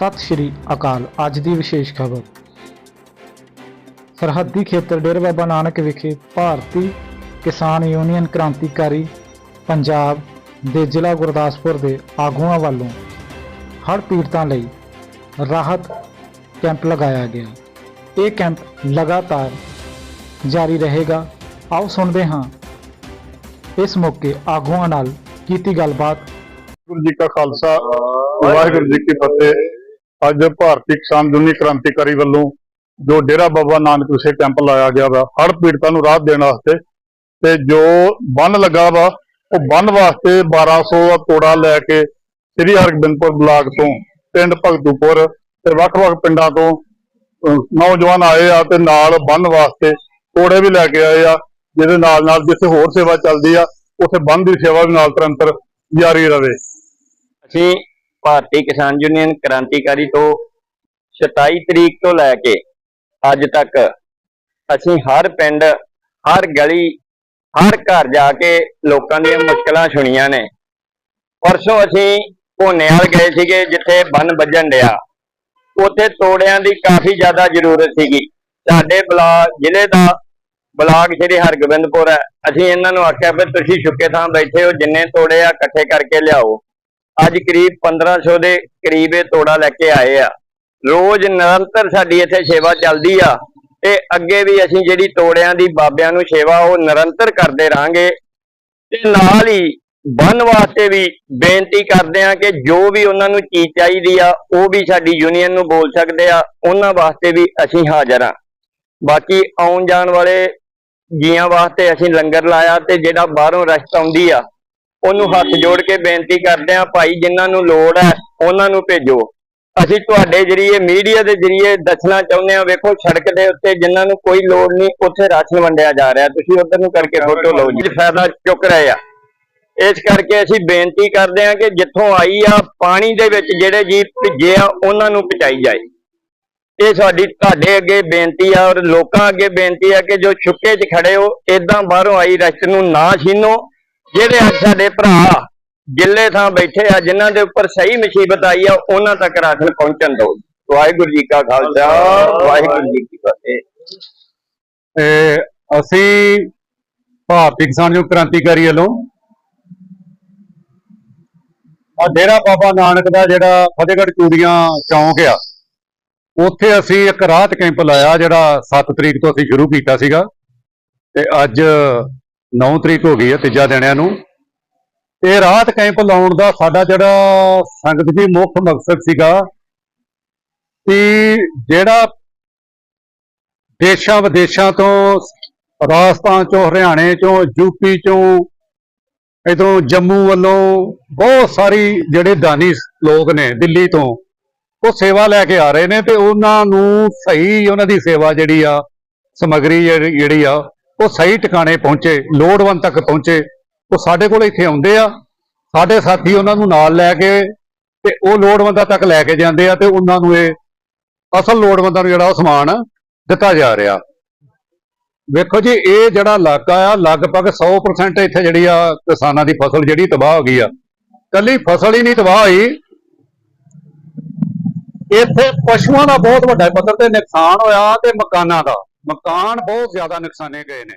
ਸਤਿ ਸ਼੍ਰੀ ਅਕਾਲ। ਅੱਜ ਦੀ ਵਿਸ਼ੇਸ਼ ਖਬਰ। ਸਰਹੱਦੀ ਖੇਤਰ ਡੇਰਾ ਬਾਬਾ ਨਾਨਕ ਵਿਖੇ ਭਾਰਤੀ ਕਿਸਾਨ ਯੂਨੀਅਨ ਕ੍ਰਾਂਤੀਕਾਰੀ ਪੰਜਾਬ ਦੇ ਜ਼ਿਲ੍ਹਾ ਗੁਰਦਾਸਪੁਰ ਦੇ ਆਗੂਆਂ ਵੱਲੋਂ ਹੜ੍ਹ ਪੀੜਤਾਂ ਲਈ ਰਾਹਤ ਕੈਂਪ ਲਗਾਇਆ ਗਿਆ। ਇਹ ਕੈਂਪ ਲਗਾਤਾਰ ਜਾਰੀ ਰਹੇਗਾ। ਆਓ ਸੁਣਦੇ ਹਾਂ। ਇਸ ਮੌਕੇ ਆਗੂਆਂ ਨਾਲ ਕੀਤੀ ਗੱਲਬਾਤ। ਵਾਹਿਗੁਰੂ ਜੀ ਕਾ ਖਾਲਸਾ, ਵਾਹਿਗੁਰੂ ਜੀ ਕੀ ਫਤਿਹ। ਅੱਜ ਭਾਰਤੀ ਕਿਸਾਨ ਯੂਨੀਅਨ ਕ੍ਰਾਂਤੀਕਾਰੀ ਵੱਲੋਂ ਜੋ ਡੇਰਾ ਬਾਬਾ ਨਾਨਕ ਵਿਖੇ ਕੈਂਪ ਲਾਇਆ ਗਿਆ ਵਾ, ਹੜ੍ਹ ਪੀੜਤਾਂ ਨੂੰ ਰਾਹਤ ਦੇਣ ਵਾਸਤੇ ਤੇ ਜੋ ਬੰਨ ਲੱਗਾ ਵਾ, ਉਹ ਬੰਨ ਵਾਸਤੇ 1200 ਦਾ ਤੋੜਾ ਲੈ ਕੇ ਸ੍ਰੀ ਹਰਗੋਬਿੰਦਪੁਰ ਬਲਾਕ ਤੋਂ ਪਿੰਡ ਭਗਤੂਪੁਰ ਤੇ ਵੱਖ-ਵੱਖ ਪਿੰਡਾਂ ਤੋਂ ਨੌਜਵਾਨ ਆਏ ਆ ਤੇ ਨਾਲ ਬੰਨ ਵਾਸਤੇ ਤੋੜੇ ਵੀ ਲੈ ਕੇ ਆਏ ਆ, ਜਿਹਦੇ ਨਾਲ ਨਾਲ ਜਿੱਥੇ ਹੋਰ ਸੇਵਾ ਚੱਲਦੀ ਆ, ਉੱਥੇ ਬੰਨ ਦੀ ਸੇਵਾ ਵੀ ਨਾਲ ਤੁਰੰਤ ਜਾਰੀ ਰਵੇ। ਅਸੀਂ ਭਾਰਤੀ ਕਿਸਾਨ ਯੂਨੀਅਨ ਕ੍ਰਾਂਤੀਕਾਰੀ ਤੋਂ 27 ਤਰੀਕ ਤੋਂ ਲੈ ਕੇ ਅੱਜ ਤੱਕ ਅਸੀਂ ਹਰ ਪਿੰਡ, ਹਰ ਗਲੀ, ਹਰ ਘਰ ਜਾ ਕੇ ਲੋਕਾਂ ਦੀਆਂ ਮੁਸ਼ਕਲਾਂ ਸੁਣੀਆਂ ਨੇ। ਪਰਸੋਂ ਅਸੀਂ ਭੋਨੇਵਾਲ ਗਏ ਸੀਗੇ, ਜਿੱਥੇ ਬੰਨ ਵੱਜਣ ਡਿਆ। ਉੱਥੇ ਤੋੜਿਆਂ ਦੀ ਕਾਫੀ ਜ਼ਿਆਦਾ ਜ਼ਰੂਰਤ ਸੀਗੀ। ਸਾਡੇ ਬਲਾਕ ਜ਼ਿਲ੍ਹੇ ਦਾ ਬਲਾਕ ਸ਼੍ਰੀ ਹਰਗੋਬਿੰਦਪੁਰ ਹੈ। ਅਸੀਂ ਇਹਨਾਂ ਨੂੰ ਆਖਿਆ ਵੀ ਤੁਸੀਂ ਛੁੱਕੇ ਥਾਂ ਬੈਠੇ ਹੋ, ਜਿੰਨੇ ਤੋੜੇ ਆ, ਇਕੱਠੇ ਕਰਕੇ ਲਿਆਓ। ਅੱਜ ਕਰੀਬ 1500 ਦੇ ਕਰੀਬ ਇਹ ਤੋੜਾ ਲੈ ਕੇ ਆਏ ਆ। ਰੋਜ਼ ਨਿਰੰਤਰ ਸਾਡੀ ਇੱਥੇ ਸੇਵਾ ਚੱਲਦੀ ਆ ਤੇ ਅੱਗੇ ਵੀ ਅਸੀਂ ਜਿਹੜੀ ਤੋੜਿਆਂ ਦੀ ਬਾਬਿਆਂ ਨੂੰ ਸੇਵਾ ਉਹ ਨਿਰੰਤਰ ਕਰਦੇ ਰਾਂਗੇ ਤੇ ਨਾਲ ਹੀ ਬੰਨ ਵਾਸਤੇ ਵੀ ਬੇਨਤੀ ਕਰਦੇ ਆ ਕਿ ਜੋ ਵੀ ਉਹਨਾਂ ਨੂੰ ਚੀਜ਼ ਚਾਹੀਦੀ ਆ, ਉਹ ਵੀ ਸਾਡੀ ਯੂਨੀਅਨ ਨੂੰ ਬੋਲ ਸਕਦੇ ਆ, ਉਹਨਾਂ ਵਾਸਤੇ ਵੀ ਅਸੀਂ ਹਾਜ਼ਰ ਆ। ਬਾਕੀ ਆਉਣ ਜਾਣ ਵਾਲੇ ਜੀਆਂ ਵਾਸਤੇ ਅਸੀਂ ਲੰਗਰ ਲਾਇਆ ਤੇ ਜਿਹੜਾ ਬਾਹਰੋਂ ਰਸਤ ਆਉਂਦੀ ਆ ਉਹਨੂੰ ਹੱਥ ਜੋੜ ਕੇ ਬੇਨਤੀ ਕਰਦੇ ਆ ਭਾਈ ਜਿਨ੍ਹਾਂ ਨੂੰ ਲੋੜ ਹੈ ਉਹਨਾਂ ਨੂੰ ਭੇਜੋ। ਅਸੀਂ ਤੁਹਾਡੇ ਜਰੀਏ ਮੀਡੀਆ ਦੇ ਜਰੀਏ ਦੱਸਣਾ ਚਾਹੁੰਦੇ ਆ ਵੇਖੋ ਸੜਕ ਦੇ ਉੱਤੇ ਜਿਨ੍ਹਾਂ ਨੂੰ ਕੋਈ ਲੋੜ ਨਹੀਂ ਉੱਥੇ ਰਾਸ਼ਨ ਵੰਡਿਆ ਜਾ ਰਿਹਾ। ਤੁਸੀਂ ਉਧਰ ਨੂੰ ਕਰਕੇ ਫੋਟੋ ਲਓ ਜੀ। ਫਾਇਦਾ ਚੁੱਕ ਰਹੇ ਆ। ਇਸ ਕਰਕੇ ਅਸੀਂ ਬੇਨਤੀ ਕਰਦੇ ਆ ਕਿ ਜਿੱਥੋਂ ਆਈ ਆ ਪਾਣੀ ਦੇ ਵਿੱਚ ਜਿਹੜੇ ਜੀਵ ਭਿੱਜੇ ਆ ਉਹਨਾਂ ਨੂੰ ਪਹੁੰਚਾਈ ਜਾਏ। ਇਹ ਸਾਡੀ ਤੁਹਾਡੇ ਅੱਗੇ ਬੇਨਤੀ ਆ ਔਰ ਲੋਕਾਂ ਅੱਗੇ ਬੇਨਤੀ ਆ ਕਿ ਜੋ ਛੁੱਕੇ 'ਚ ਖੜੇ ਹੋ ਇਦਾਂ ਬਾਹਰੋਂ ਆਈ ਰਸਤ ਨੂੰ ਨਾ ਛੀਨੋ। ਜਿਹੜੇ ਅੱਜ ਸਾਡੇ ਭਰਾ ਗਿੱਲੇ ਥਾਂ ਬੈਠੇ ਆ, ਜਿਨ੍ਹਾਂ ਦੇ ਉੱਪਰ ਸਹੀ ਮੁਸੀਬਤ ਆਈ ਆ, ਉਹਨਾਂ ਤੱਕ ਰਾਸ਼ਨ ਪਹੁੰਚਣ ਦਿਓ। ਵਾਹਿਗੁਰੂ ਜੀ ਕਾ ਖਾਲਸਾ, ਵਾਹਿਗੁਰੂ ਜੀ ਕੀ ਫਤਿਹ। ਅਸੀਂ ਭਾਰਤੀ ਕਿਸਾਨ ਯੂਨੀਅਨ ਕ੍ਰਾਂਤੀਕਾਰੀ ਵੱਲੋਂ ਆ ਡੇਰਾ ਬਾਬਾ ਨਾਨਕ ਦਾ ਜਿਹੜਾ ਫਤਿਹਗੜ੍ਹ ਚੂੜੀਆਂ ਚੌਂਕ ਆ, ਉੱਥੇ ਅਸੀਂ ਇੱਕ ਰਾਹਤ ਕੈਂਪ ਲਾਇਆ, ਜਿਹੜਾ 7 ਤਰੀਕ ਤੋਂ ਅਸੀਂ ਸ਼ੁਰੂ ਕੀਤਾ ਸੀਗਾ। ਤੇ ਅੱਜ 9 ਤਰੀਕ ਹੋ ਗਈ ਹੈ ਤੀਜਾ ਦਿਨਿਆਂ ਨੂੰ ਇਹ ਰਾਹਤ ਕੈਂਪ ਲਾਉਣ ਦਾ ਸਾਡਾ ਜਿਹੜਾ ਸੰਗਤ ਜੀ ਮੁੱਖ ਮਕਸਦ ਸੀਗਾ ਕਿ ਜਿਹੜਾ ਦੇਸ਼ਾਂ ਵਿਦੇਸ਼ਾਂ ਤੋਂ, ਰਾਜਸਥਾਨ ਚੋਂ, ਹਰਿਆਣੇ ਚੋਂ ਯੂਪੀ ਚੋਂ, ਇਧਰੋਂ ਜੰਮੂ ਵੱਲੋਂ ਬਹੁਤ ਸਾਰੀ ਜਿਹੜੇ ਦਾਨੀ ਲੋਕ ਨੇ ਦਿੱਲੀ ਤੋਂ, ਉਹ ਸੇਵਾ ਲੈ ਕੇ ਆ ਰਹੇ ਨੇ ਤੇ ਉਹਨਾਂ ਨੂੰ ਸਹੀ ਉਹਨਾਂ ਦੀ ਸੇਵਾ ਜਿਹੜੀ ਆ, ਸਮਗਰੀ ਜਿਹੜੀ ਜਿਹੜੀ ਆ ਉਹ ਸਹੀ ਟਿਕਾਣੇ ਪਹੁੰਚੇ, ਲੋੜਵੰਦ ਤੱਕ ਪਹੁੰਚੇ, ਉਹ ਸਾਡੇ ਕੋਲ ਇੱਥੇ ਆਉਂਦੇ ਆ, ਸਾਡੇ ਸਾਥੀ ਉਹਨਾਂ ਨੂੰ ਨਾਲ ਲੈ ਕੇ ਤੇ ਉਹ ਲੋੜਵੰਦਾਂ ਤੱਕ ਲੈ ਕੇ ਜਾਂਦੇ ਆ ਤੇ ਉਹਨਾਂ ਨੂੰ ਇਹ ਅਸਲ ਲੋੜਵੰਦਾਂ ਨੂੰ ਜਿਹੜਾ ਉਹ ਸਮਾਨ ਦਿੱਤਾ ਜਾ ਰਿਹਾ। ਵੇਖੋ ਜੀ, ਇਹ ਜਿਹੜਾ ਇਲਾਕਾ ਆ, ਲਗਭਗ 100% ਇੱਥੇ ਜਿਹੜੀ ਆ ਕਿਸਾਨਾਂ ਦੀ ਫਸਲ ਜਿਹੜੀ ਤਬਾਹ ਹੋ ਗਈ ਆ। ਕੱਲੀ ਫਸਲ ਹੀ ਨਹੀਂ ਤਬਾਹ ਹੋਈ। ਇੱਥੇ ਪਸ਼ੂਆਂ ਦਾ ਬਹੁਤ ਵੱਡਾ ਪੱਧਰ ਤੇ ਨੁਕਸਾਨ ਹੋਇਆ ਤੇ ਮਕਾਨਾਂ ਦਾ। ਮਕਾਨ ਬਹੁਤ ਜ਼ਿਆਦਾ ਨੁਕਸਾਨੇ ਗਏ ਨੇ।